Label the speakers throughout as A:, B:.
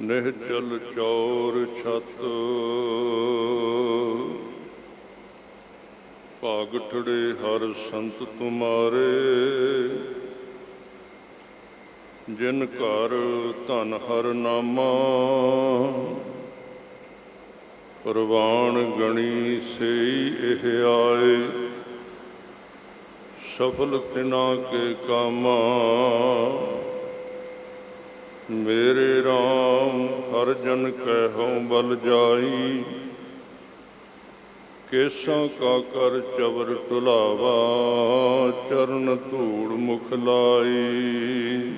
A: ਨਿਹਚਲ ਚੌਰ ਛਤ। ਭਾਗਠੜੇ ਹਰ ਸੰਤ ਤੁਮਾਰੇ। ਜਿਨ ਘਰ ਧਨ ਹਰ ਨਾਮਾ। ਪ੍ਰਵਾਨ ਗਣੀ ਸਈ ਇਹ ਆਏ। ਸਫਲ ਤਿਨਾ ਕੇ ਕਾਮਾ। ਮੇਰੇ RAM ਹਰ ਜਨ ਕਹਿਓ ਬਲ ਜਾਈ। ਕੇਸਾਂ ਕਾ ਕਰ ਚਵਰ ਟੁਲਾਵਾ ਚਰਨ ਧੂੜ ਮੁਖ ਲਾਈ।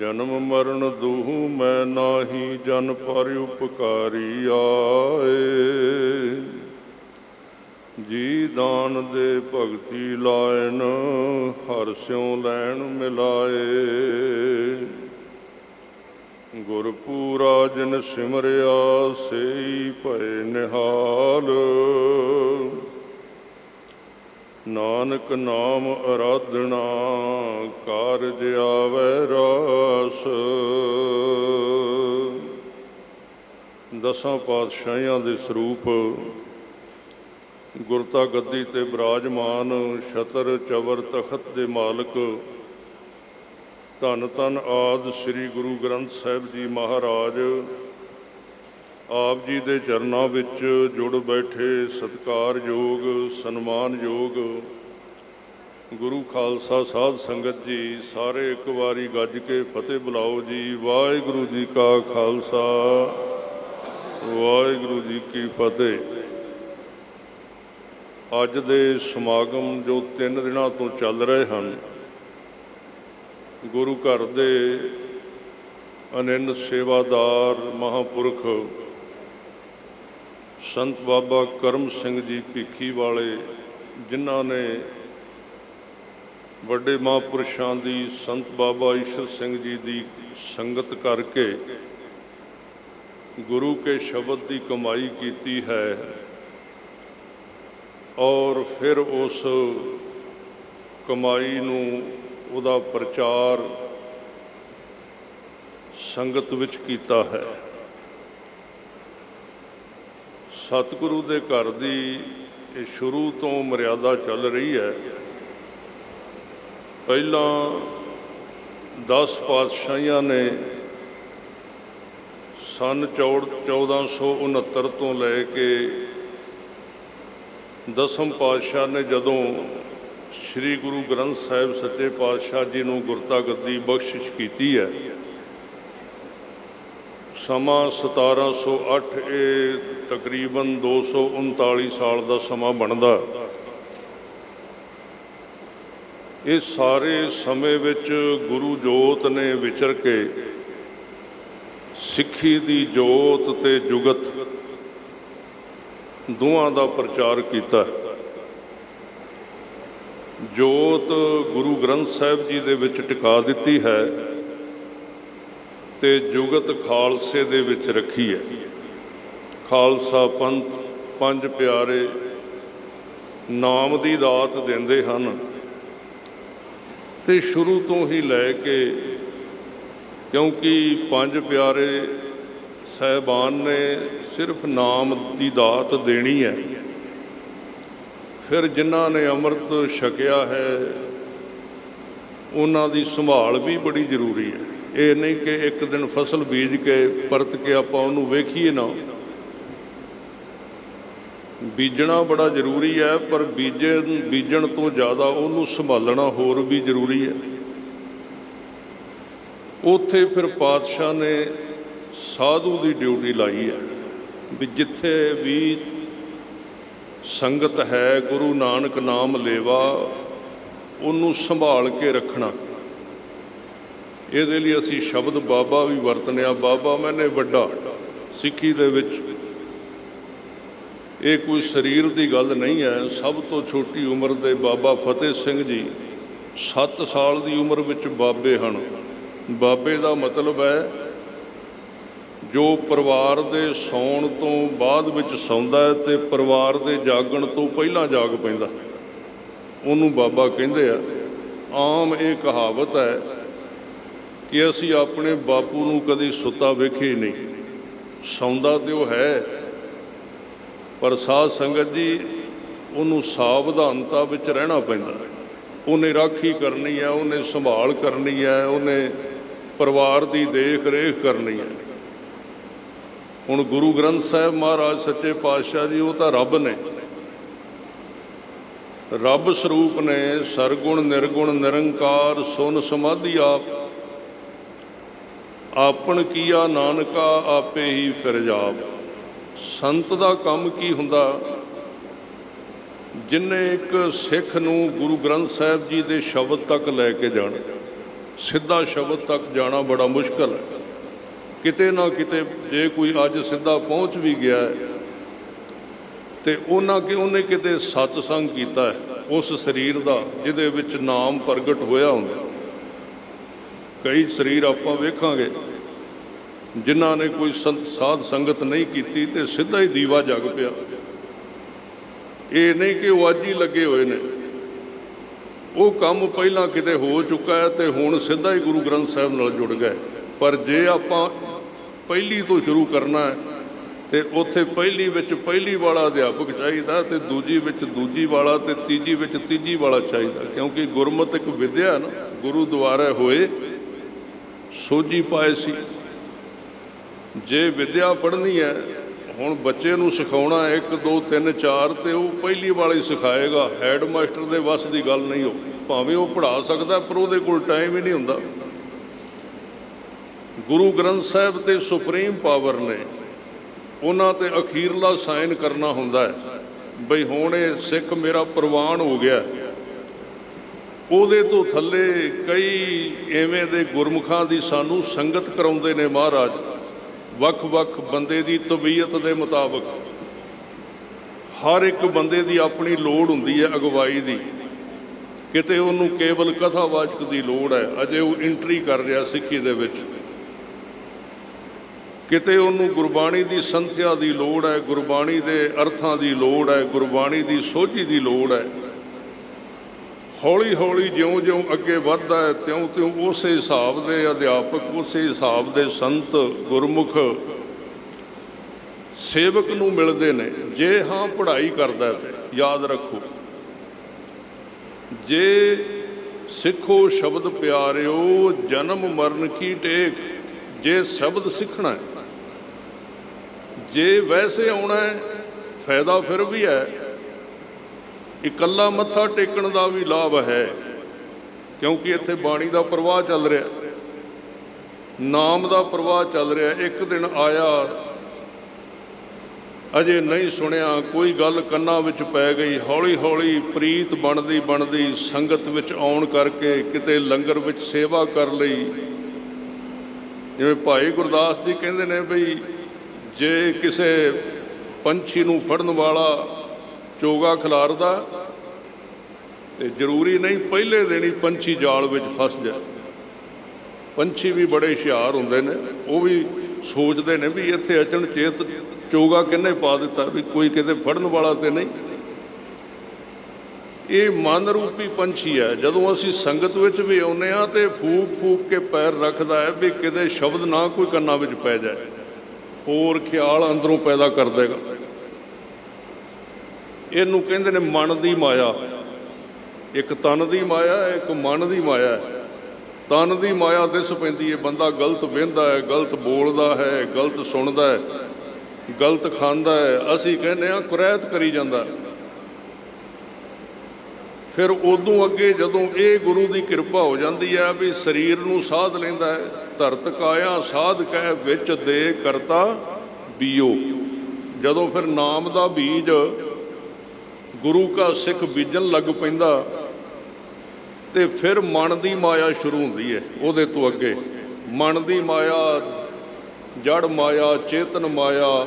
A: ਜਨਮ ਮਰਨ ਦੂਹ ਮੈਂ ਨਾਹੀ, ਜਨ ਪਰ ਉਪਕਾਰੀ ਆਏ। ਜੀ ਦਾਨ ਦੇ ਭਗਤੀ ਲਾਇਨ ਹਰ ਸਿਉ ਲੈਣ ਮਿਲਾਏ। ਗੁਰ ਪੂਰਾ ਜਿਨ ਸਿਮਰਿਆ ਸਈ ਭਏ ਨਿਹਾਲ। ਨਾਨਕ ਨਾਮ ਅਰਾਧਨਾ ਕਾਰਜ ਆਵੈ ਰਾਸ। ਦਸਾਂ ਪਾਤਸ਼ਾਹਾਂ ਦੇ ਸਰੂਪ ਗੁਰਤਾ ਗੱਦੀ ਤੇ ਬਿਰਾਜਮਾਨ, ਛਤਰ ਚਵਰ ਤਖਤ ਦੇ ਮਾਲਕ। ਧੰਨ ਧੰਨ ਆਦ ਸ੍ਰੀ ਗੁਰੂ ਗ੍ਰੰਥ ਸਾਹਿਬ ਜੀ ਮਹਾਰਾਜ। ਆਪ ਜੀ ਦੇ ਚਰਨਾਂ ਵਿੱਚ ਜੁੜ ਬੈਠੇ ਸਤਿਕਾਰਯੋਗ ਸਨਮਾਨਯੋਗ ਗੁਰੂ ਖਾਲਸਾ ਸਾਧ ਸੰਗਤ ਜੀ, ਸਾਰੇ ਇੱਕ ਵਾਰੀ ਗੱਜ ਕੇ ਫਤਿਹ ਬੁਲਾਓ ਜੀ। ਵਾਹਿਗੁਰੂ ਜੀ ਕਾ ਖਾਲਸਾ, ਵਾਹਿਗੁਰੂ ਜੀ ਕੀ ਫਤਿਹ। ਅੱਜ ਦੇ ਸਮਾਗਮ ਜੋ ਤਿੰਨ ਦਿਨਾਂ ਤੋਂ ਚੱਲ ਰਹੇ ਹਨ, ਗੁਰੂ ਘਰ ਦੇ ਅਨੰਨ ਸੇਵਾਦਾਰ ਮਹਾਪੁਰਖ ਸੰਤ ਬਾਬਾ ਕਰਮ ਸਿੰਘ ਜੀ ਭਿੱਖੀ ਵਾਲੇ, ਜਿਨ੍ਹਾਂ ਨੇ ਵੱਡੇ ਮਹਾਪੁਰਸ਼ਾਂ ਦੀ ਸੰਤ ਬਾਬਾ ਈਸ਼ਰ ਸਿੰਘ ਜੀ ਦੀ ਸੰਗਤ ਕਰਕੇ ਗੁਰੂ ਕੇ ਸ਼ਬਦ ਦੀ ਕਮਾਈ ਕੀਤੀ ਹੈ। ਔਰ ਫਿਰ ਉਸ ਕਮਾਈ ਨੂੰ ਉਹਦਾ ਪ੍ਰਚਾਰ ਸੰਗਤ ਵਿੱਚ ਕੀਤਾ ਹੈ। ਸਤਿਗੁਰੂ ਦੇ ਘਰ ਦੀ ਇਹ ਸ਼ੁਰੂ ਤੋਂ ਮਰਿਆਦਾ ਚੱਲ ਰਹੀ ਹੈ। ਪਹਿਲਾਂ 10 ਪਾਤਸ਼ਾਹੀਆਂ ਨੇ ਸਨ 1469 ਤੋਂ ਲੈ ਕੇ ਦਸਮ ਪਾਤਸ਼ਾਹ ਨੇ ਜਦੋਂ ਸ੍ਰੀ ਗੁਰੂ ਗ੍ਰੰਥ ਸਾਹਿਬ ਸੱਚੇ ਪਾਤਸ਼ਾਹ ਜੀ ਨੂੰ ਗੁਰਤਾ ਗੱਦੀ ਬਖਸ਼ਿਸ਼ ਕੀਤੀ ਹੈ, ਸਮਾਂ 1708 ਇਹ ਤਕਰੀਬਨ 239 ਸਾਲ ਦਾ ਸਮਾਂ ਬਣਦਾ। ਇਹ ਸਾਰੇ ਸਮੇਂ ਵਿੱਚ ਗੁਰੂ ਜੋਤ ਨੇ ਵਿਚਰ ਕੇ ਸਿੱਖੀ ਦੀ ਜੋਤ ਤੇ ਜੁਗਤ ਦੋਹਾਂ ਦਾ ਪ੍ਰਚਾਰ ਕੀਤਾ। ਜੋਤ ਗੁਰੂ ਗ੍ਰੰਥ ਸਾਹਿਬ ਜੀ ਦੇ ਵਿੱਚ ਟਿਕਾ ਦਿੱਤੀ ਹੈ ਤੇ ਜੁਗਤ ਖਾਲਸੇ ਦੇ ਵਿੱਚ ਰੱਖੀ ਹੈ। ਖਾਲਸਾ ਪੰਥ ਪੰਜ ਪਿਆਰੇ ਨਾਮ ਦੀ ਦਾਤ ਦਿੰਦੇ ਹਨ ਤੇ ਸ਼ੁਰੂ ਤੋਂ ਹੀ ਲੈ ਕੇ ਕਿਉਂਕਿ ਪੰਜ ਪਿਆਰੇ ਸਹਿਬਾਨ ਨੇ ਸਿਰਫ ਨਾਮ ਦੀ ਦਾਤ ਦੇਣੀ ਹੈ। ਫਿਰ ਜਿਨ੍ਹਾਂ ਨੇ ਅੰਮ੍ਰਿਤ ਛਕਿਆ ਹੈ, ਉਹਨਾਂ ਦੀ ਸੰਭਾਲ ਵੀ ਬੜੀ ਜ਼ਰੂਰੀ ਹੈ। ਇਹ ਨਹੀਂ ਕਿ ਇੱਕ ਦਿਨ ਫਸਲ ਬੀਜ ਕੇ, ਪਰਤ ਕੇ ਆਪਾਂ ਉਹਨੂੰ ਵੇਖੀਏ ਨਾ। ਬੀਜਣਾ ਬੜਾ ਜ਼ਰੂਰੀ ਹੈ, ਪਰ ਬੀਜੇ, ਬੀਜਣ ਤੋਂ ਜ਼ਿਆਦਾ ਉਹਨੂੰ ਸੰਭਾਲਣਾ ਹੋਰ ਵੀ ਜ਼ਰੂਰੀ ਹੈ। ਉੱਥੇ ਫਿਰ ਪਾਤਸ਼ਾਹ ਨੇ ਸਾਧੂ ਦੀ ਡਿਊਟੀ ਲਾਈ ਹੈ ਵੀ ਜਿੱਥੇ ਵੀ ਸੰਗਤ ਹੈ, ਗੁਰੂ ਨਾਨਕ ਨਾਮ ਲੇਵਾ, ਉਹਨੂੰ ਸੰਭਾਲ ਕੇ ਰੱਖਣਾ। ਇਹਦੇ ਲਈ ਅਸੀਂ ਸ਼ਬਦ ਬਾਬਾ ਵੀ ਵਰਤਨਿਆ ਬਾਬਾ ਮੈਨੇ ਵੱਡਾ ਸਿੱਖੀ ਦੇ ਵਿੱਚ। ਇਹ ਕੋਈ ਸਰੀਰ ਦੀ ਗੱਲ ਨਹੀਂ ਹੈ। ਸਭ ਤੋਂ ਛੋਟੀ ਉਮਰ ਦੇ ਬਾਬਾ ਫਤਿਹ ਸਿੰਘ ਜੀ 7 ਸਾਲ ਦੀ ਉਮਰ ਵਿੱਚ ਬਾਬੇ ਹਨ। ਬਾਬੇ ਦਾ ਮਤਲਬ ਹੈ ਜੋ ਪਰਿਵਾਰ ਦੇ ਸੌਣ ਤੋਂ ਬਾਅਦ ਵਿੱਚ ਸੌਂਦਾ ਹੈ ਤੇ ਪਰਿਵਾਰ ਦੇ ਜਾਗਣ ਤੋਂ ਪਹਿਲਾਂ ਜਾਗ ਪੈਂਦਾ ਉਹਨੂੰ ਬਾਬਾ ਕਹਿੰਦੇ ਆ, ਆਮ ਇਹ ਕਹਾਵਤ ਹੈ ਕਿ ਅਸੀਂ ਆਪਣੇ ਬਾਪੂ ਨੂੰ ਕਦੀ ਸੁੱਤਾ ਵੇਖੇ ਹੀ ਨਹੀਂ। ਸੌਂਦਾ ਤੇ ਉਹ ਹੈ। ਪਰ ਸਾਧ ਸੰਗਤ ਜੀ, ਉਹਨੂੰ ਸਾਵਧਾਨਤਾ ਵਿੱਚ ਰਹਿਣਾ ਪੈਂਦਾ ਉਹਨੇ ਰਾਖੀ ਕਰਨੀ ਹੈ, ਉਹਨੇ ਸੰਭਾਲ ਕਰਨੀ ਹੈ, ਉਹਨੇ ਪਰਿਵਾਰ ਦੀ ਦੇਖ ਰੇਖ ਕਰਨੀ ਹੈ। ਹੁਣ ਗੁਰੂ ਗ੍ਰੰਥ ਸਾਹਿਬ ਮਹਾਰਾਜ ਸੱਚੇ ਪਾਤਸ਼ਾਹ ਜੀ, ਉਹ ਤਾਂ ਰੱਬ ਨੇ। ਰੱਬ ਸਰੂਪ ਨੇ, ਸਰਗੁਣ, ਨਿਰਗੁਣ, ਨਿਰੰਕਾਰ, ਸੁਨ ਸਮਾਧੀ ਆਪ। ਆਪਣ ਕੀਆ ਨਾਨਕਾ, ਆਪੇ ਹੀ ਫਿਰ ਜਾਪ। ਸੰਤ ਦਾ ਕੰਮ ਕੀ ਹੁੰਦਾ? ਜਿਨੇ ਇੱਕ ਸਿੱਖ ਨੂੰ ਗੁਰੂ ਗ੍ਰੰਥ ਸਾਹਿਬ ਜੀ ਦੇ ਸ਼ਬਦ ਤੱਕ ਲੈ ਕੇ ਜਾਣਾ, ਸਿੱਧਾ ਸ਼ਬਦ ਤੱਕ ਜਾਣਾ ਬੜਾ ਮੁਸ਼ਕਲ ਹੈ। ਕਿਤੇ ਨਾ ਕਿਤੇ ਜੇ ਕੋਈ ਅੱਜ ਸਿੱਧਾ ਪਹੁੰਚ ਵੀ ਗਿਆ ਹੈ, ਤੇ ਉਹਨਾਂ ਕਿ ਉਹਨੇ ਕਿਤੇ ਸਤਸੰਗ ਕੀਤਾ ਉਸ ਸਰੀਰ ਦਾ, ਜਿਹਦੇ ਵਿੱਚ ਨਾਮ ਪ੍ਰਗਟ ਹੋਇਆ ਹੁੰਦਾ ਕਈ ਸਰੀਰ ਆਪਾਂ ਵੇਖਾਂਗੇ, ਜਿਨ੍ਹਾਂ ਨੇ ਕੋਈ ਸੰਤ ਸਾਧ ਸੰਗਤ ਨਹੀਂ ਕੀਤੀ ਤੇ ਸਿੱਧਾ ਹੀ ਦੀਵਾ ਜਗ ਪਿਆ। ਇਹ ਨਹੀਂ ਕਿ ਉਹ ਅੱਜ ਹੀ ਲੱਗੇ ਹੋਏ ਨੇ। ਉਹ ਕੰਮ ਪਹਿਲਾਂ ਕਿਤੇ ਹੋ ਚੁੱਕਾ ਹੈ ਤੇ ਹੁਣ ਸਿੱਧਾ ਹੀ ਗੁਰੂ ਗ੍ਰੰਥ ਸਾਹਿਬ ਨਾਲ ਜੁੜ ਗਏ। ਪਰ ਜੇ ਆਪਾਂ ਪਹਿਲੀ ਤੋਂ ਸ਼ੁਰੂ ਕਰਨਾ ਹੈ ਤੇ ਉੱਥੇ ਪਹਿਲੀ ਵਿੱਚ ਪਹਿਲੀ ਵਾਲਾ ਅਧਿਆਪਕ ਚਾਹੀਦਾ ਤੇ ਦੂਜੀ ਵਿੱਚ ਦੂਜੀ ਵਾਲਾ ਤੇ ਤੀਜੀ ਵਿੱਚ ਤੀਜੀ ਵਾਲਾ ਚਾਹੀਦਾ। ਕਿਉਂਕਿ ਗੁਰਮਤਿ ਇੱਕ ਵਿਦਿਆ ਨਾ, ਗੁਰੂ ਦੁਆਰਾ ਹੋਏ ਸੋਝੀ ਪਾਏ ਸੀ। ਜੇ ਵਿਦਿਆ ਪੜ੍ਹਨੀ ਹੈ, ਹੁਣ ਬੱਚੇ ਨੂੰ ਸਿਖਾਉਣਾ 1 2 3 4 ਤੇ ਉਹ ਪਹਿਲੀ ਵਾਲੀ ਸਿਖਾਏਗਾ। ਹੈਡ ਮਾਸਟਰ ਦੇ ਵੱਸ ਦੀ ਗੱਲ ਨਹੀਂ ਹੋ ਭਾਵੇਂ ਉਹ ਪੜ੍ਹਾ ਸਕਦਾ, ਪਰ ਉਹਦੇ ਕੋਲ ਟਾਈਮ ਹੀ ਨਹੀਂ ਹੁੰਦਾ। ਗੁਰੂ ਗ੍ਰੰਥ ਸਾਹਿਬ ਤੇ ਸੁਪਰੀਮ ਪਾਵਰ ਨੇ ਉਹਨਾਂ ਤੇ ਅਖੀਰਲਾ ਸਾਈਨ ਕਰਨਾ ਹੁੰਦਾ ਹੈ ਬਈ ਹੁਣ ਇਹ ਸਿੱਖ ਮੇਰਾ ਪ੍ਰਵਾਨ ਹੋ ਗਿਆ। ਉਹਦੇ ਤੋਂ ਥੱਲੇ ਕਈ ਐਵੇਂ ਦੇ ਗੁਰਮੁਖਾਂ ਦੀ ਸਾਨੂੰ ਸੰਗਤ ਕਰਾਉਂਦੇ ਨੇ ਮਹਾਰਾਜ, ਵੱਖ-ਵੱਖ ਬੰਦੇ ਦੀ ਤਬੀਅਤ ਦੇ ਮੁਤਾਬਕ। ਹਰ ਇੱਕ ਬੰਦੇ ਦੀ ਆਪਣੀ ਲੋੜ ਹੁੰਦੀ ਹੈ ਅਗਵਾਈ ਦੀ। ਕਿਤੇ ਉਹਨੂੰ ਕੇਵਲ ਕਥਾਵਾਚਕ ਦੀ ਲੋੜ ਹੈ, ਅਜੇ ਉਹ ਐਂਟਰੀ ਕਰ ਰਿਹਾ ਸਿੱਖੀ ਦੇ ਵਿੱਚ। ਕਿਤੇ ਉਹਨੂੰ ਗੁਰਬਾਣੀ ਦੀ ਸੰਥਿਆ ਦੀ ਲੋੜ ਹੈ, ਗੁਰਬਾਣੀ ਦੇ ਅਰਥਾਂ ਦੀ ਲੋੜ ਹੈ, ਗੁਰਬਾਣੀ ਦੀ ਸੋਝੀ ਦੀ ਲੋੜ ਹੈ। ਹੌਲੀ ਹੌਲੀ ਜਿਉਂ-ਜਿਉਂ ਅੱਗੇ ਵੱਧਦਾ ਹੈ, ਤਿਉਂ-ਤਿਉਂ ਉਸੇ ਹਿਸਾਬ ਦੇ ਅਧਿਆਪਕ, ਉਸੇ ਹਿਸਾਬ ਦੇ ਸੰਤ, ਗੁਰਮੁਖ ਸੇਵਕ ਨੂੰ ਮਿਲਦੇ ਨੇ। ਜੇ ਹਾਂ ਪੜ੍ਹਾਈ ਕਰਦਾ ਤੇ, ਯਾਦ ਰੱਖੋ। ਜੇ ਸਿੱਖੋ ਸ਼ਬਦ ਪਿਆਰਿਓ, ਜਨਮ ਮਰਨ ਕੀ ਟੇਕ, ਜੇ ਸ਼ਬਦ ਸਿੱਖਣਾ ਹੈ ਜੇ ਵੈਸੇ ਆਉਣਾ ਫਾਇਦਾ ਫਿਰ ਵੀ ਹੈ। ਇਕੱਲਾ ਮੱਥਾ ਟੇਕਣ ਦਾ ਵੀ ਲਾਭ ਹੈ, ਕਿਉਂਕਿ ਇੱਥੇ ਬਾਣੀ ਦਾ ਪ੍ਰਵਾਹ ਚੱਲ ਰਿਹਾ। ਨਾਮ ਦਾ ਪ੍ਰਵਾਹ ਚੱਲ ਰਿਹਾ। ਇੱਕ ਦਿਨ ਆਇਆ, ਅਜੇ ਨਹੀਂ ਸੁਣਿਆ, ਕੋਈ ਗੱਲ ਕੰਨਾਂ ਵਿੱਚ ਪੈ ਗਈ। ਹੌਲੀ ਹੌਲੀ ਪ੍ਰੀਤ ਬਣਦੀ ਬਣਦੀ ਸੰਗਤ ਵਿੱਚ ਆਉਣ ਕਰਕੇ ਕਿਤੇ ਲੰਗਰ ਵਿੱਚ ਸੇਵਾ ਕਰ ਲਈ। ਜਿਵੇਂ ਭਾਈ ਗੁਰਦਾਸ ਜੀ ਕਹਿੰਦੇ ਨੇ ਬਈ ਜੇ ਕਿਸੇ ਪੰਛੀ ਨੂੰ ਫੜਨ ਵਾਲਾ ਚੋਗਾ ਖਿਲਾਰਦਾ ਤੇ ਜ਼ਰੂਰੀ ਨਹੀਂ ਪਹਿਲੇ ਦਿਨ ਹੀ ਪੰਛੀ ਜਾਲ ਵਿੱਚ ਫਸ ਜਾਏ। ਪੰਛੀ ਵੀ ਬੜੇ ਹੁਸ਼ਿਆਰ ਹੁੰਦੇ ਨੇ, ਉਹ ਵੀ ਸੋਚਦੇ ਨੇ ਵੀ ਇੱਥੇ ਅਚਨ ਚੇਤ ਚੋਗਾ ਕਿੰਨੇ ਪਾ ਦਿੱਤਾ ਵੀ ਕੋਈ ਕਿਤੇ ਫੜਨ ਵਾਲਾ ਤੇ ਨਹੀਂ। ਇਹ ਮਨ ਰੂਪੀ ਪੰਛੀ ਹੈ, ਜਦੋਂ ਅਸੀਂ ਸੰਗਤ ਵਿੱਚ ਵੀ ਆਉਨੇ ਆ ਤੇ ਫੂਕ ਫੂਕ ਕੇ ਪੈਰ ਰੱਖਦਾ ਹੈ ਵੀ ਕਿਤੇ ਸ਼ਬਦ ਨਾ ਕੋਈ ਕੰਨਾਂ ਵਿੱਚ ਪੈ ਜਾਏ। ਹੋਰ ਖਿਆਲ ਅੰਦਰੋਂ ਪੈਦਾ ਕਰ ਦੇਗਾ। ਇਹਨੂੰ ਕਹਿੰਦੇ ਨੇ ਮਨ ਦੀ ਮਾਇਆ। ਇੱਕ ਤਨ ਦੀ ਮਾਇਆ, ਇੱਕ ਮਨ ਦੀ ਮਾਇਆ। ਤਨ ਦੀ ਮਾਇਆ ਦਿਸ ਪੈਂਦੀ ਹੈ ਬੰਦਾ ਗਲਤ ਵਹਿੰਦਾ ਹੈ ਗਲਤ ਬੋਲਦਾ ਹੈ, ਗਲਤ ਸੁਣਦਾ ਹੈ ਗਲਤ ਖਾਂਦਾ ਹੈ ਅਸੀਂ ਕਹਿੰਦੇ ਆ ਕੁਰੈਤ ਕਰੀ ਜਾਂਦਾ। ਫਿਰ ਉਦੋਂ ਅੱਗੇ ਜਦੋਂ ਇਹ ਗੁਰੂ ਦੀ ਕਿਰਪਾ ਹੋ ਜਾਂਦੀ ਹੈ ਵੀ ਸਰੀਰ ਨੂੰ ਸਾਧ ਲੈਂਦਾ ਹੈ ਧਰਤ ਕਾਇਆ, ਸਾਧ ਕਹਿ ਵਿੱਚ ਦੇ ਕਰਤਾ ਬੀਓ। ਜਦੋਂ ਫਿਰ ਨਾਮ ਦਾ ਬੀਜ ਗੁਰੂ ਕਾ ਸਿੱਖ ਬੀਜਣ ਲੱਗ ਪੈਂਦਾ, ਤੇ ਫਿਰ ਮਨ ਦੀ ਮਾਇਆ ਸ਼ੁਰੂ ਹੁੰਦੀ ਹੈ ਉਹਦੇ ਤੋਂ ਅੱਗੇ। ਮਨ ਦੀ ਮਾਇਆ, ਜੜ ਮਾਇਆ, ਚੇਤਨ ਮਾਇਆ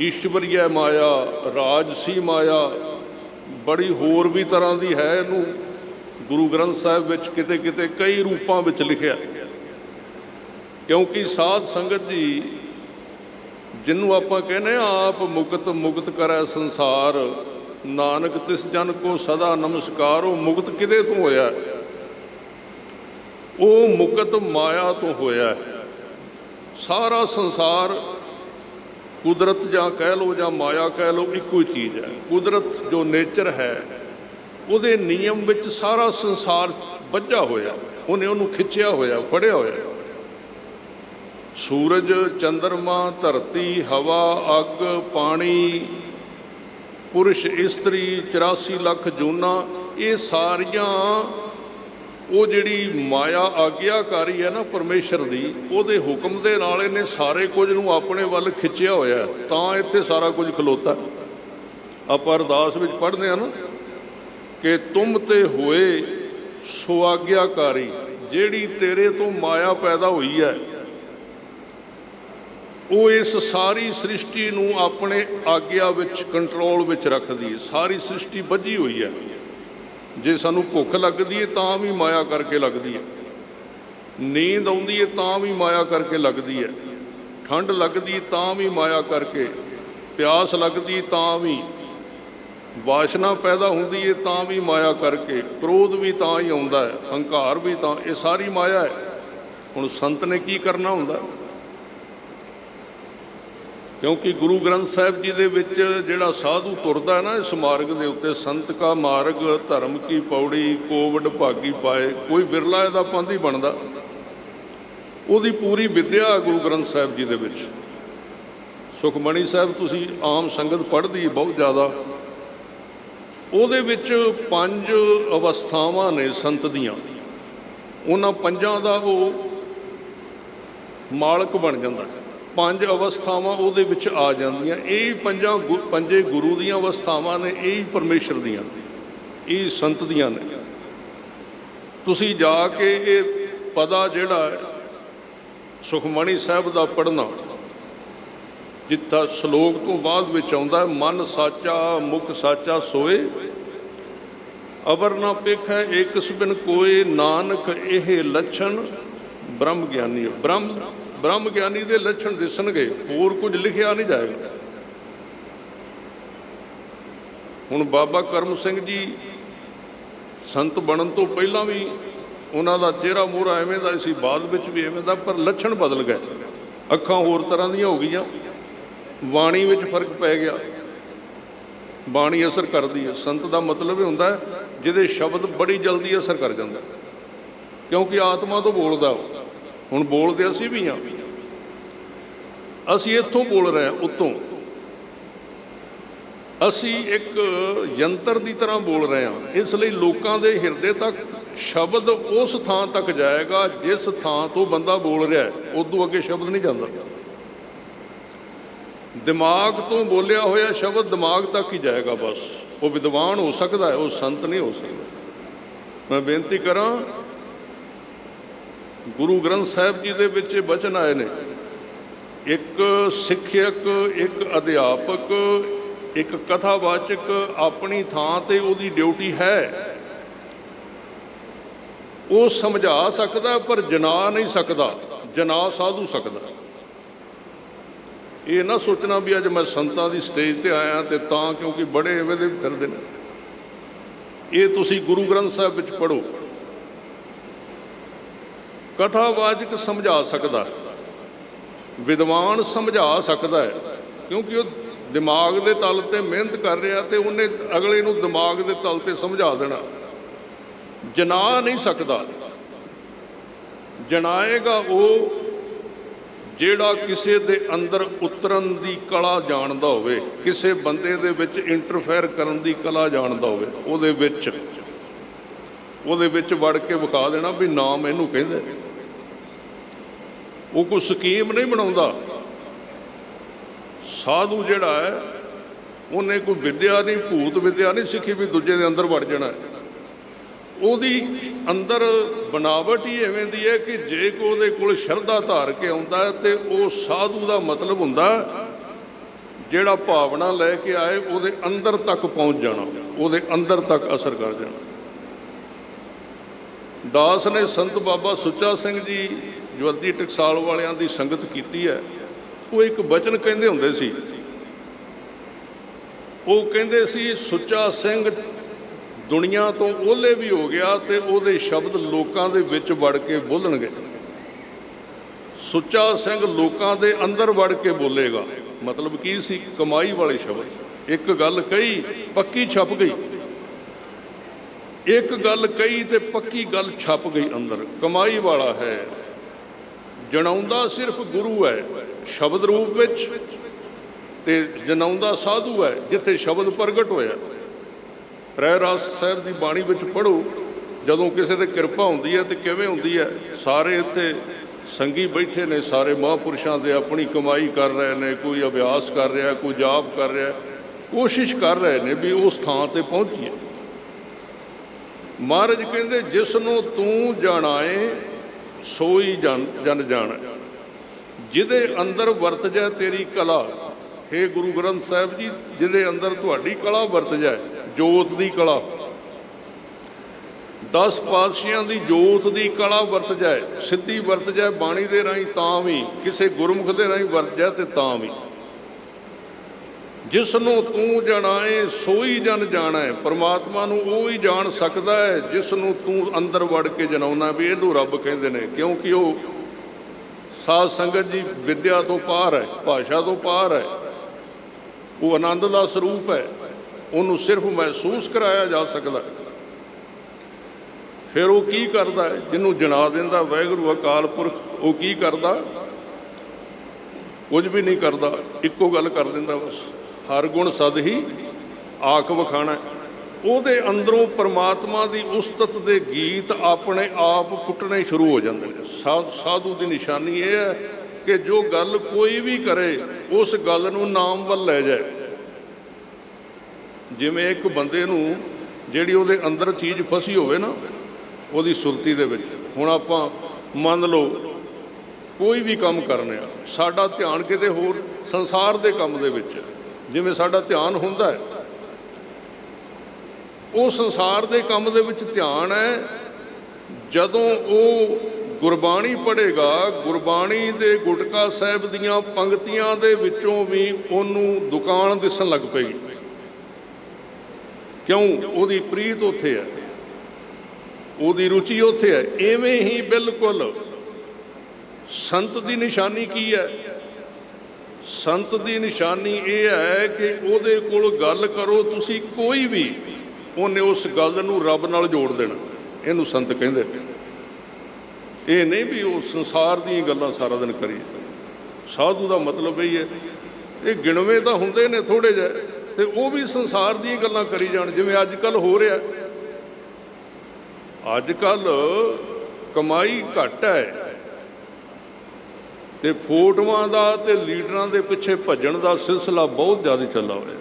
A: ਈਸ਼ਵਰੀय ਮਾਇਆ, ਰਾਜਸੀ ਮਾਇਆ, ਬੜੀ ਹੋਰ ਵੀ ਤਰ੍ਹਾਂ ਦੀ ਹੈ ਇਹਨੂੰ। ਗੁਰੂ ਗ੍ਰੰਥ ਸਾਹਿਬ ਵਿੱਚ ਕਿਤੇ ਕਿਤੇ ਕਈ ਰੂਪਾਂ ਵਿੱਚ ਲਿਖਿਆ। ਕਿਉਂਕਿ ਸਾਧ ਸੰਗਤ ਜੀ ਜਿਹਨੂੰ ਆਪਾਂ ਕਹਿੰਦੇ ਆ ਆਪ ਮੁਕਤ ਮੁਕਤ ਕਰੈ ਸੰਸਾਰ। ਨਾਨਕ ਤਿਸ ਜਨ ਕੋ ਸਦਾ ਨਮਸਕਾਰ, ਉਹ ਮੁਕਤ ਕਿਦੇ ਤੋਂ ਹੋਇਆ? ਉਹ ਮੁਕਤ ਮਾਇਆ ਤੋਂ ਹੋਇਆ। ਹੈ ਸਾਰਾ ਸੰਸਾਰ ਕੁਦਰਤ ਜਾਂ ਕਹਿ ਲਓ ਜਾਂ ਮਾਇਆ ਕਹਿ ਲਓ, ਇੱਕੋ ਹੀ ਚੀਜ਼ ਹੈ। ਕੁਦਰਤ ਜੋ ਨੇਚਰ ਹੈ, ਉਹਦੇ ਨਿਯਮ ਵਿੱਚ ਸਾਰਾ ਸੰਸਾਰ ਵੱਜਾ ਹੋਇਆ। ਉਹਨੇ ਉਹਨੂੰ ਖਿੱਚਿਆ ਹੋਇਆ, ਫੜਿਆ ਹੋਇਆ। ਸੂਰਜ ਚੰਦਰਮਾ ਧਰਤੀ ਹਵਾ ਅੱਗ ਪਾਣੀ ਪੁਰਸ਼ ਇਸਤਰੀ 84 ਲੱਖ ਜੂਨਾ, ਇਹ ਸਾਰੀਆਂ ਉਹ ਜਿਹੜੀ ਮਾਇਆ ਆਗਿਆਕਾਰੀ ਹੈ ਨਾ ਪਰਮੇਸ਼ਰ ਦੀ, ਉਹਦੇ ਹੁਕਮ ਦੇ ਨਾਲ ਇਹਨੇ ਸਾਰੇ ਕੁਝ ਨੂੰ ਆਪਣੇ ਵੱਲ ਖਿੱਚਿਆ ਹੋਇਆ ਤਾਂ ਇੱਥੇ ਸਾਰਾ ਕੁਝ ਖਲੋਤਾ ਆਪਾਂ ਅਰਦਾਸ ਵਿੱਚ ਪੜ੍ਹਦੇ ਆ ਨਾ ਕਿ ਤੁਮ ਤੇ ਹੋਏ ਸੋ ਆਗਿਆਕਾਰੀ ਜਿਹੜੀ ਤੇਰੇ ਤੋਂ ਮਾਇਆ ਪੈਦਾ ਹੋਈ ਹੈ ਉਹ ਇਸ ਸਾਰੀ ਸ੍ਰਿਸ਼ਟੀ ਨੂੰ ਆਪਣੇ ਆਗਿਆ ਵਿੱਚ ਕੰਟਰੋਲ ਵਿੱਚ ਰੱਖਦੀ ਹੈ। ਸਾਰੀ ਸ੍ਰਿਸ਼ਟੀ ਬੱਝੀ ਹੋਈ ਹੈ। ਜੇ ਸਾਨੂੰ ਭੁੱਖ ਲੱਗਦੀ ਹੈ, ਤਾਂ ਵੀ ਮਾਇਆ ਕਰਕੇ ਲੱਗਦੀ ਹੈ। ਨੀਂਦ ਆਉਂਦੀ ਹੈ, ਤਾਂ ਵੀ ਮਾਇਆ ਕਰਕੇ ਲੱਗਦੀ ਹੈ। ਠੰਡ ਲੱਗਦੀ ਤਾਂ ਵੀ ਮਾਇਆ ਕਰਕੇ। ਪਿਆਸ ਲੱਗਦੀ ਤਾਂ ਵੀ। ਵਾਸ਼ਨਾ ਪੈਦਾ ਹੁੰਦੀ ਹੈ, ਤਾਂ ਵੀ ਮਾਇਆ ਕਰਕੇ। ਕ੍ਰੋਧ ਵੀ ਤਾਂ ਹੀ ਆਉਂਦਾ ਹੈ, ਹੰਕਾਰ ਵੀ ਤਾਂ, ਇਹ ਸਾਰੀ ਮਾਇਆ ਹੈ। ਹੁਣ ਸੰਤ ਨੇ ਕੀ ਕਰਨਾ ਹੁੰਦਾ? ਕਿਉਂਕਿ ਗੁਰੂ ਗ੍ਰੰਥ ਸਾਹਿਬ ਜੀ ਦੇ ਵਿੱਚ ਜਿਹੜਾ ਸਾਧੂ ਤੁਰਦਾ ਨਾ, ਇਸ ਮਾਰਗ ਦੇ ਉੱਤੇ ਸੰਤ ਕਾ ਮਾਰਗ, ਧਰਮ ਕੀ ਪੌੜੀ, ਕੋਵਡ ਭਾਗੀ ਪਾਏ, ਕੋਈ ਬਿਰਲਾ ਇਹਦਾ ਪੰਧ ਹੀ ਬਣਦਾ। ਉਹਦੀ ਪੂਰੀ ਵਿਦਿਆ ਗੁਰੂ ਗ੍ਰੰਥ ਸਾਹਿਬ ਜੀ ਦੇ ਵਿੱਚ। ਸੁਖਮਣੀ ਸਾਹਿਬ, ਤੁਸੀਂ ਆਮ ਸੰਗਤ ਪੜ੍ਹਦੀ ਬਹੁਤ ਜ਼ਿਆਦਾ। ਉਹਦੇ ਵਿੱਚ ਪੰਜ ਅਵਸਥਾਵਾਂ ਨੇ ਸੰਤ ਦੀਆਂ। ਉਹਨਾਂ ਪੰਜਾਂ ਦਾ ਉਹ ਮਾਲਕ ਬਣ ਜਾਂਦਾ। ਹੈ ਪੰਜ ਅਵਸਥਾਵਾਂ ਉਹਦੇ ਵਿੱਚ ਆ ਜਾਂਦੀਆਂ। ਇਹ ਹੀ ਪੰਜਾਂ ਗੁ- ਪੰਜੇ ਗੁਰੂ ਦੀਆਂ ਅਵਸਥਾਵਾਂ ਨੇ ਇਹ ਹੀ ਪਰਮੇਸ਼ਰ ਦੀਆਂ। ਇਹ ਸੰਤ ਦੀਆਂ ਨੇ। ਤੁਸੀਂ ਜਾ ਕੇ ਇਹ ਪਦਾ ਜਿਹੜਾ ਹੈ, ਸੁਖਮਣੀ ਸਾਹਿਬ ਦਾ ਪੜ੍ਹਨਾ ਜਿੱਥਾ ਸ਼ਲੋਕ ਤੋਂ ਬਾਅਦ ਵਿੱਚ ਆਉਂਦਾ ਮਨ ਸਾਚਾ ਮੁਖ ਸਾਚਾ ਸੋਏ ਅਵਰ ਨਾ ਪੇਖੈ ਏਕਸ ਬਿਨ ਕੋਏ ਨਾਨਕ ਇਹ ਲੱਛਣ ਬ੍ਰਹਮ ਗਿਆਨੀ ਬ੍ਰਹਮ ਬ੍ਰਹਮ ਗਿਆਨੀ ਦੇ ਲੱਛਣ ਦਿਸਣਗੇ, ਹੋਰ ਕੁਝ ਲਿਖਿਆ ਨਹੀਂ ਜਾਏਗਾ। ਹੁਣ ਬਾਬਾ ਕਰਮ ਸਿੰਘ ਜੀ ਸੰਤ ਬਣਨ ਤੋਂ ਪਹਿਲਾਂ ਵੀ ਉਹਨਾਂ ਦਾ ਚਿਹਰਾ ਮੋਹਰਾ ਐਵੇਂ ਦਾ ਸੀ, ਬਾਅਦ ਵਿੱਚ ਵੀ ਐਵੇਂ ਦਾ, ਪਰ ਲੱਛਣ ਬਦਲ ਗਏ। ਅੱਖਾਂ ਹੋਰ ਤਰ੍ਹਾਂ ਦੀਆਂ ਹੋ ਗਈਆਂ। ਬਾਣੀ ਵਿੱਚ ਫ਼ਰਕ ਪੈ ਗਿਆ। ਬਾਣੀ ਅਸਰ ਕਰਦੀ ਹੈ। ਸੰਤ ਦਾ ਮਤਲਬ ਇਹ ਹੁੰਦਾ ਜਿਹਦੇ ਸ਼ਬਦ ਬੜੀ ਜਲਦੀ ਅਸਰ ਕਰ ਜਾਂਦਾ। ਕਿਉਂਕਿ ਆਤਮਾ ਤੋਂ ਬੋਲਦਾ ਉਹ। ਹੁਣ ਬੋਲਦੇ ਅਸੀਂ ਵੀ ਹਾਂ। ਅਸੀਂ ਇੱਥੋਂ ਬੋਲ ਰਹੇ ਹਾਂ, ਉੱਤੋਂ। ਅਸੀਂ ਇੱਕ ਯੰਤਰ ਦੀ ਤਰ੍ਹਾਂ ਬੋਲ ਰਹੇ ਹਾਂ। ਇਸ ਲਈ ਲੋਕਾਂ ਦੇ ਹਿਰਦੇ ਤੱਕ ਸ਼ਬਦ ਉਸ ਥਾਂ ਤੱਕ ਜਾਏਗਾ, ਜਿਸ ਥਾਂ ਤੋਂ ਬੰਦਾ ਬੋਲ ਰਿਹਾ ਹੈ। ਉਦੋਂ ਅੱਗੇ ਸ਼ਬਦ ਨਹੀਂ ਜਾਂਦਾ। ਦਿਮਾਗ ਤੋਂ ਬੋਲਿਆ ਹੋਇਆ ਸ਼ਬਦ ਦਿਮਾਗ ਤੱਕ ਹੀ ਜਾਏਗਾ ਬਸ। ਉਹ ਵਿਦਵਾਨ ਹੋ ਸਕਦਾ ਹੈ, ਉਹ ਸੰਤ ਨਹੀਂ ਹੋ ਸਕਦਾ। ਮੈਂ ਬੇਨਤੀ ਕਰਾਂ ਗੁਰੂ ਗ੍ਰੰਥ ਸਾਹਿਬ ਜੀ ਦੇ ਵਿੱਚ ਇਹ ਬਚਨ ਆਏ ਨੇ। ਇੱਕ ਸਿੱਖਿਅਕ, ਇੱਕ ਅਧਿਆਪਕ, ਇੱਕ ਕਥਾਵਾਚਕ ਆਪਣੀ ਥਾਂ ਤੇ ਉਹਦੀ ਡਿਊਟੀ ਹੈ। ਉਹ ਸਮਝਾ ਸਕਦਾ, ਪਰ ਜਨਾ ਨਹੀਂ ਸਕਦਾ, ਜਨਾ ਸਾਧੂ ਸਕਦਾ। ਇਹ ਨਾ ਸੋਚਣਾ ਵੀ ਅੱਜ ਮੈਂ ਸੰਤਾਂ ਦੀ ਸਟੇਜ ਤੇ ਆਇਆ ਤੇ ਤਾਂ ਕਿਉਂਕਿ ਬੜੇ ਐਵੇਂ ਦੇ ਫਿਰਦੇ ਨੇ। ਇਹ ਤੁਸੀਂ ਗੁਰੂ ਗ੍ਰੰਥ ਸਾਹਿਬ ਵਿੱਚ ਪੜੋ ਕਥਾਵਾਚਕ ਸਮਝਾ ਸਕਦਾ ਵਿਦਵਾਨ ਸਮਝਾ ਸਕਦਾ ਹੈ, ਕਿਉਂਕਿ ਉਹ ਦਿਮਾਗ ਦੇ ਤਲ ਤੇ ਮਿਹਨਤ ਕਰ ਰਿਹਾ ਤੇ ਉਹਨੇ ਅਗਲੇ ਨੂੰ ਦਿਮਾਗ ਦੇ ਤਲ ਤੇ ਸਮਝਾ ਦੇਣਾ। ਜਨਾ ਨਹੀਂ ਸਕਦਾ। ਜਨਾਏਗਾ ਉਹ ਜਿਹੜਾ ਕਿਸੇ ਦੇ ਅੰਦਰ ਉਤਰਨ ਦੀ ਕਲਾ ਜਾਣਦਾ ਹੋਵੇ, ਕਿਸੇ ਬੰਦੇ ਦੇ ਵਿੱਚ ਇੰਟਰਫੇਅਰ ਕਰਨ ਦੀ ਕਲਾ ਜਾਣਦਾ ਹੋਵੇ, ਉਹਦੇ ਵਿੱਚ ਉਹਦੇ ਵਿੱਚ ਵੜ ਕੇ ਵਿਖਾ ਦੇਣਾ ਵੀ ਨਾਮ ਇਹਨੂੰ ਕਹਿੰਦੇ ਉਹ ਕੋਈ ਸਕੀਮ ਨਹੀਂ ਬਣਾਉਂਦਾ। ਸਾਧੂ ਜਿਹੜਾ ਹੈ, ਉਹਨੇ ਕੋਈ ਵਿਦਿਆ ਨਹੀਂ, ਭੂਤ ਵਿਦਿਆ ਨਹੀਂ ਸਿੱਖੀ ਵੀ ਦੂਜੇ ਦੇ ਅੰਦਰ ਵੜ ਜਾਣਾ ਉਹਦੀ ਅੰਦਰ ਬਣਾਵਟ ਹੀ ਐਵੇਂ ਦੀ ਹੈ ਕਿ ਜੇ ਕੋ ਉਹਦੇ ਕੋਲ ਸ਼ਰਧਾ ਧਾਰ ਕੇ ਆਉਂਦਾ ਹੈ ਤੇ ਉਹ ਸਾਧੂ ਦਾ ਮਤਲਬ ਹੁੰਦਾ ਜਿਹੜਾ ਭਾਵਨਾ ਲੈ ਕੇ ਆਏ, ਉਹਦੇ ਅੰਦਰ ਤੱਕ ਪਹੁੰਚ ਜਾਣਾ, ਉਹਦੇ ਅੰਦਰ ਤੱਕ ਅਸਰ ਕਰ ਜਾਣਾ। ਦਾਸ ਨੇ ਸੰਤ ਬਾਬਾ ਸੁੱਚਾ ਸਿੰਘ ਜੀ ਜਵਲਦੀ ਟਕਸਾਲ ਵਾਲਿਆਂ ਦੀ ਸੰਗਤ ਕੀਤੀ ਹੈ। ਉਹ ਇੱਕ ਬਚਨ ਕਹਿੰਦੇ ਹੁੰਦੇ ਸੀ। ਉਹ ਕਹਿੰਦੇ ਸੀ, ਸੁੱਚਾ ਸਿੰਘ ਦੁਨੀਆ ਤੋਂ ਉਹਲੇ ਵੀ ਹੋ ਗਿਆ ਤੇ ਉਹਦੇ ਸ਼ਬਦ ਲੋਕਾਂ ਦੇ ਵਿੱਚ ਵੜ ਕੇ ਬੋਲਣਗੇ। ਸੁੱਚਾ ਸਿੰਘ ਲੋਕਾਂ ਦੇ ਅੰਦਰ ਵੜ ਕੇ ਬੋਲੇਗਾ। ਮਤਲਬ ਕੀ ਸੀ? ਕਮਾਈ ਵਾਲੇ ਸ਼ਬਦ। ਇੱਕ ਗੱਲ ਕਹੀ, ਪੱਕੀ ਛਪ ਗਈ। ਇੱਕ ਗੱਲ ਕਹੀ ਤੇ ਪੱਕੀ ਗੱਲ ਛਪ ਗਈ ਅੰਦਰ। ਕਮਾਈ ਵਾਲਾ ਹੈ। ਜਣਾਉਂਦਾ ਸਿਰਫ ਗੁਰੂ ਹੈ, ਸ਼ਬਦ ਰੂਪ ਵਿੱਚ, ਤੇ ਜਨਾਉਂਦਾ ਸਾਧੂ ਹੈ, ਜਿੱਥੇ ਸ਼ਬਦ ਪ੍ਰਗਟ ਹੋਇਆ। ਰਹਿ ਰਾਸ ਸਾਹਿਬ ਦੀ ਬਾਣੀ ਵਿੱਚ ਪੜੋ ਜਦੋਂ ਕਿਸੇ ਤੇ ਕਿਰਪਾ ਹੁੰਦੀ ਹੈ ਤੇ ਕਿਵੇਂ ਹੁੰਦੀ ਹੈ, ਸਾਰੇ ਇੱਥੇ ਸੰਗੀ ਬੈਠੇ ਨੇ, ਸਾਰੇ ਮਹਾਂਪੁਰਸ਼ਾਂ ਦੇ ਆਪਣੀ ਕਮਾਈ ਕਰ ਰਹੇ ਨੇ, ਕੋਈ ਅਭਿਆਸ ਕਰ ਰਿਹਾ, ਕੋਈ ਜਾਪ ਕਰ ਰਿਹਾ, ਕੋਸ਼ਿਸ਼ ਕਰ ਰਹੇ ਨੇ ਵੀ ਉਸ ਥਾਂ ਤੇ ਪਹੁੰਚੀਏ। ਮਹਾਰਾਜ ਕਹਿੰਦੇ ਜਿਸ ਨੂੰ ਤੂੰ ਜਾਣਾਏ, ਸੋਈ ਜਨ ਜਨ ਜਾਣੈ। ਜਿਹਦੇ ਅੰਦਰ ਵਰਤ ਜਾ ਤੇਰੀ ਕਲਾ हे ਗੁਰੂ ਗ੍ਰੰਥ ਸਾਹਿਬ ਜੀ, ਜਿਹਦੇ ਅੰਦਰ ਤੁਹਾਡੀ ਕਲਾ ਵਰਤ ਜਾਏ, ਜੋਤ ਦੀ ਕਲਾ। 10 ਪਾਤਸ਼ਾਹਾਂ ਦੀ ਜੋਤ ਦੀ ਕਲਾ ਵਰਤ ਜਾਏ, ਸਿੱਧੀ ਵਰਤ ਜਾਏ, ਬਾਣੀ ਦੇ ਰਾਹੀਂ ਤਾਂ ਵੀ, ਕਿਸੇ ਗੁਰਮੁਖ ਦੇ ਰਾਹੀਂ ਵਰਤ ਜਾਏ ਤੇ ਤਾਂ ਵੀ। ਜਿਸ ਨੂੰ ਤੂੰ ਜਾਣਾਏ, ਸੋਈ ਜਨ ਜਾਣੈ। ਪਰਮਾਤਮਾ ਨੂੰ ਉਹ ਹੀ ਜਾਣ ਸਕਦਾ ਹੈ ਜਿਸ ਨੂੰ ਤੂੰ ਅੰਦਰ ਵੜ ਕੇ ਜਨਾਉਣਾ ਵੀ ਇਹਨੂੰ ਰੱਬ ਕਹਿੰਦੇ ਨੇ। ਕਿਉਂਕਿ ਉਹ ਸਾਧ ਸੰਗਤ ਜੀ ਵਿਦਿਆ ਤੋਂ ਪਾਰ ਹੈ, ਭਾਸ਼ਾ ਤੋਂ ਪਾਰ ਹੈ। ਉਹ ਆਨੰਦ ਦਾ ਸਰੂਪ ਹੈ। ਉਹਨੂੰ ਸਿਰਫ ਮਹਿਸੂਸ ਕਰਾਇਆ ਜਾ ਸਕਦਾ ਹੈ। ਫਿਰ ਉਹ ਕੀ ਕਰਦਾ ਹੈ? ਜਿਹਨੂੰ ਜਣਾ ਦਿੰਦਾ ਵਾਹਿਗੁਰੂ ਅਕਾਲ ਪੁਰਖ, ਉਹ ਕੀ ਕਰਦਾ? ਕੁਝ ਵੀ ਨਹੀਂ ਕਰਦਾ, ਇੱਕੋ ਗੱਲ ਕਰ ਦਿੰਦਾ ਬਸ। ਹਰ ਗੁਣ ਸਦ ਹੀ ਆਖ ਵਖਾਣਾ ਉਹਦੇ ਅੰਦਰੋਂ ਪਰਮਾਤਮਾ ਦੀ ਉਸਤਤ ਦੇ ਗੀਤ ਆਪਣੇ ਆਪ ਫੁੱਟਣੇ ਸ਼ੁਰੂ ਹੋ ਜਾਂਦੇ ਨੇ। ਸਾ- ਸਾਧੂ ਦੀ ਨਿਸ਼ਾਨੀ ਇਹ ਹੈ ਕਿ ਜੋ ਗੱਲ ਕੋਈ ਵੀ ਕਰੇ, ਉਸ ਗੱਲ ਨੂੰ ਨਾਮ ਵੱਲ ਲੈ ਜਾਏ। ਜਿਵੇਂ ਇੱਕ ਬੰਦੇ ਨੂੰ ਜਿਹੜੀ ਉਹਦੇ ਅੰਦਰ ਚੀਜ਼ ਫਸੀ ਹੋਵੇ ਨਾ, ਉਹਦੀ ਸੁਰਤੀ ਦੇ ਵਿੱਚ। ਹੁਣ ਆਪਾਂ ਮੰਨ ਲਓ, ਕੋਈ ਵੀ ਕੰਮ ਕਰਨੇ ਆ, ਸਾਡਾ ਧਿਆਨ ਕਿਤੇ ਹੋਰ ਸੰਸਾਰ ਦੇ ਕੰਮ ਦੇ ਵਿੱਚ ਹੈ। ਜਿਵੇਂ ਸਾਡਾ ਧਿਆਨ ਹੁੰਦਾ ਹੈ। ਉਹ ਸੰਸਾਰ ਦੇ ਕੰਮ ਦੇ ਵਿੱਚ ਧਿਆਨ ਹੈ। ਜਦੋਂ ਉਹ ਗੁਰਬਾਣੀ ਪੜ੍ਹੇਗਾ, ਗੁਰਬਾਣੀ ਦੇ ਗੁਟਕਾ ਸਾਹਿਬ ਦੀਆਂ ਪੰਕਤੀਆਂ ਦੇ ਵਿੱਚੋਂ ਵੀ ਉਹਨੂੰ ਦੁਕਾਨ ਦਿਸਣ ਲੱਗ ਪਈ। ਕਿਉਂ? ਉਹਦੀ ਪ੍ਰੀਤ ਉੱਥੇ ਹੈ। ਉਹਦੀ ਰੁਚੀ ਉੱਥੇ ਹੈ। ਐਵੇਂ ਹੀ ਬਿਲਕੁਲ ਸੰਤ ਦੀ ਨਿਸ਼ਾਨੀ ਕੀ ਹੈ? ਸੰਤ ਦੀ ਨਿਸ਼ਾਨੀ ਇਹ ਹੈ ਕਿ ਉਹਦੇ ਕੋਲ ਗੱਲ ਕਰੋ, ਤੁਸੀਂ ਕੋਈ ਵੀ, ਉਹਨੇ ਉਸ ਗੱਲ ਨੂੰ ਰੱਬ ਨਾਲ ਜੋੜ ਦੇਣਾ। ਇਹਨੂੰ ਸੰਤ ਕਹਿੰਦੇ ਇਹ ਨਹੀਂ ਵੀ ਉਹ ਸੰਸਾਰ ਦੀਆਂ ਗੱਲਾਂ ਸਾਰਾ ਦਿਨ ਕਰੀ ਸਾਧੂ ਦਾ ਮਤਲਬ ਇਹ ਹੈ, ਇਹ ਗਿਣਵੇਂ ਤਾਂ ਹੁੰਦੇ ਨੇ ਥੋੜੇ ਜਿਹੇ, ਤੇ ਉਹ ਵੀ ਸੰਸਾਰ ਦੀਆਂ ਗੱਲਾਂ ਕਰੀ ਜਾਣ, ਜਿਵੇਂ ਅੱਜ ਕੱਲ ਹੋ ਰਿਹਾ। ਅੱਜ ਕੱਲ ਕਮਾਈ ਘੱਟ ਹੈ। ਤੇ ਫੋਟੋਆਂ ਦਾ ਤੇ ਲੀਡਰਾਂ ਦੇ ਪਿੱਛੇ ਭੱਜਣ ਦਾ ਸਿਲਸਿਲਾ ਬਹੁਤ ਜ਼ਿਆਦਾ ਚੱਲਾ ਹੋਇਆ।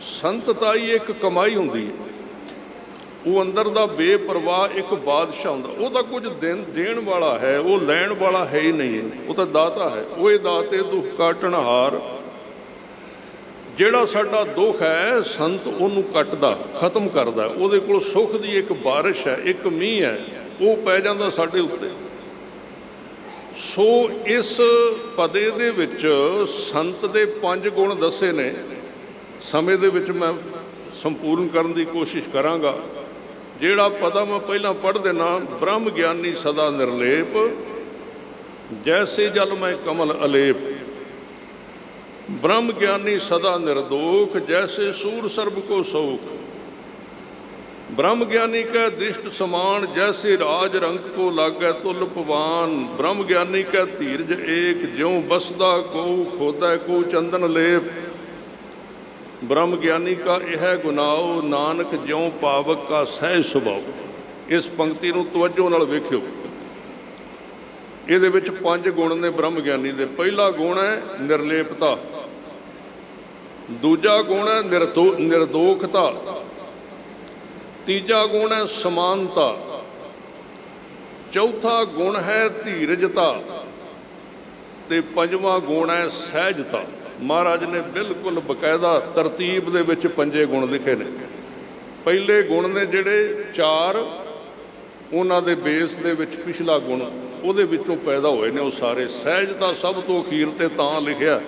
A: ਸੰਤਤਾ ਹੀ ਇੱਕ ਕਮਾਈ ਹੁੰਦੀ ਹੈ। ਉਹ ਅੰਦਰ ਦਾ ਬੇਪਰਵਾਹ ਇੱਕ ਬਾਦਸ਼ਾਹ ਹੁੰਦਾ। ਉਹ ਤਾਂ ਕੁਝ ਦੇਣ ਦੇਣ ਵਾਲਾ ਹੈ, ਉਹ ਲੈਣ ਵਾਲਾ ਹੈ ਹੀ ਨਹੀਂ। ਹੈ ਉਹ ਤਾਂ ਦਾਤਾ ਹੈ। ਉਹ ਇਹ ਦਾਤੇ ਦੁੱਖ ਕਾਟਣਹਾਰ ਜਿਹੜਾ ਸਾਡਾ ਦੁੱਖ ਹੈ, ਸੰਤ ਉਹਨੂੰ ਕੱਟਦਾ, ਖਤਮ ਕਰਦਾ। ਉਹਦੇ ਕੋਲ ਸੁੱਖ ਦੀ ਇੱਕ ਬਾਰਿਸ਼ ਹੈ, ਇੱਕ ਮੀਂਹ ਹੈ। ਉਹ ਪੈ ਜਾਂਦਾ ਸਾਡੇ ਉੱਤੇ। ਸੋ ਇਸ ਪਦੇ ਦੇ ਵਿੱਚ ਸੰਤ ਦੇ ਪੰਜ ਗੁਣ ਦੱਸੇ ਨੇ। ਸਮੇਂ ਦੇ ਵਿੱਚ ਮੈਂ ਸੰਪੂਰਨ ਕਰਨ ਦੀ ਕੋਸ਼ਿਸ਼ ਕਰਾਂਗਾ। ਜਿਹੜਾ ਪਦਾ ਮੈਂ ਪਹਿਲਾਂ ਪੜ੍ਹ ਦੇਣਾ ਬ੍ਰਹਮ ਗਿਆਨੀ ਸਦਾ ਨਿਰਲੇਪ, ਜੈਸੇ ਜਲ ਮੈਂ ਕਮਲ ਅਲੇਪ। ਬ੍ਰਹਮ ਗਿਆਨੀ ਸਦਾ ਨਿਰਦੋਖ, ਜੈਸੇ ਸੂਰ ਸਰਬ ਕੋ ਸੋਖ। ब्रह्म ज्ञानी का दृष्ट समान जैसे राज रंग को लागै तुल पवान ब्रह्म ज्ञानी का धीरज एक ज्यों बसदा को खोदै को चंदन लेप ब्रह्म ज्ञानी का यह गुनाओ नानक ज्यों पावक का सहज सुभाव ਇਸ ਪੰਕਤੀ ਨੂੰ ਤਵੱਜੋ ਨਾਲ ਵੇਖਿਓ ਇਹਦੇ ਵਿੱਚ ਪੰਜ ਗੁਣ ਨੇ ਬ੍ਰਹਮ ਗਿਆਨੀ ਦੇ ਪਹਿਲਾ ਗੁਣ ਹੈ ਨਿਰਲੇਪਤਾ ਦੂਜਾ ਗੁਣ ਹੈ ਨਿਰਦੋ ਨਿਰਦੋਖਤਾ ਤੀਜਾ ਗੁਣ ਹੈ ਸਮਾਨਤਾ। ਚੌਥਾ ਗੁਣ ਹੈ ਧੀਰਜਤਾ ਤੇ ਪੰਜਵਾਂ ਗੁਣ ਹੈ ਸਹਿਜਤਾ। ਮਹਾਰਾਜ ਨੇ ਬਿਲਕੁਲ ਬਕਾਇਦਾ ਤਰਤੀਬ ਦੇ ਵਿੱਚ ਪੰਜੇ ਗੁਣ ਲਿਖੇ ਨੇ। ਪਹਿਲੇ ਗੁਣ ਨੇ ਜਿਹੜੇ ਚਾਰ, ਉਹਨਾਂ ਦੇ ਬੇਸ ਦੇ ਵਿੱਚ ਪਿਛਲਾ ਗੁਣ, ਉਹਦੇ ਵਿੱਚੋਂ ਪੈਦਾ ਹੋਏ ਨੇ, ਉਹ ਸਾਰੇ ਸਹਿਜਤਾ ਸਭ ਤੋਂ ਅਖੀਰ ਤੇ ਤਾਂ ਲਿਖਿਆ।